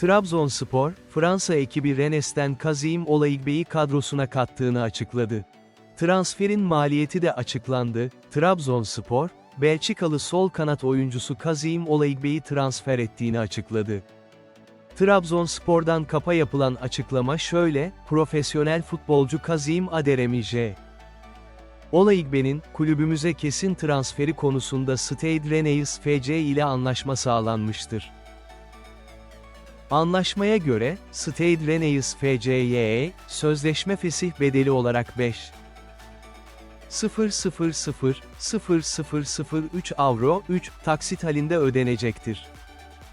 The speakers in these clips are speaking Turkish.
Trabzonspor, Fransa ekibi Rennes'ten Kazim Olaigbe'yi kadrosuna kattığını açıkladı. Transferin maliyeti de açıklandı. Trabzonspor, Belçikalı sol kanat oyuncusu Kazim Olaigbe'yi transfer ettiğini açıkladı. Trabzonspor'dan kapa yapılan açıklama şöyle, profesyonel futbolcu Kazim Aderemi J. Kulübümüze kesin transferi konusunda Stade Rennais FC ile anlaşma sağlanmıştır. Anlaşmaya göre, Stade Rennais FC'ye, sözleşme fesih bedeli olarak 5. 0000003 avro 3 taksit halinde ödenecektir.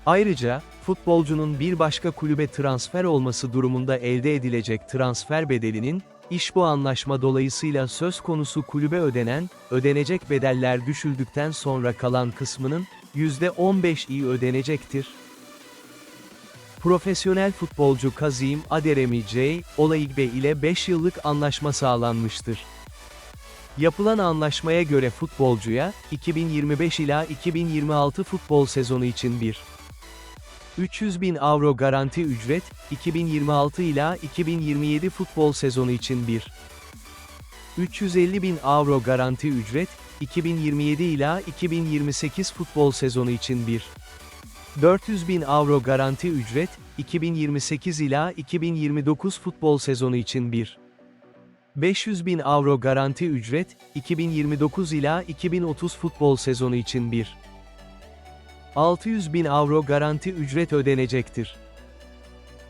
Ayrıca, futbolcunun bir başka kulübe transfer olması durumunda elde edilecek transfer bedelinin, iş bu anlaşma dolayısıyla söz konusu kulübe ödenen, ödenecek bedeller düşüldükten sonra kalan kısmının, %15'i ödenecektir. Profesyonel futbolcu Kazim Aderemi J. Olaigbe ile 5 yıllık anlaşma sağlanmıştır. Yapılan anlaşmaya göre futbolcuya, 2025 ila 2026 futbol sezonu için bir 300 bin avro garanti ücret, 2026 ila 2027 futbol sezonu için bir 350 bin avro garanti ücret, 2027 ila 2028 futbol sezonu için bir 400 bin avro garanti ücret, 2028 ila 2029 futbol sezonu için bir 500 bin avro garanti ücret, 2029 ila 2030 futbol sezonu için bir 600 bin avro garanti ücret ödenecektir.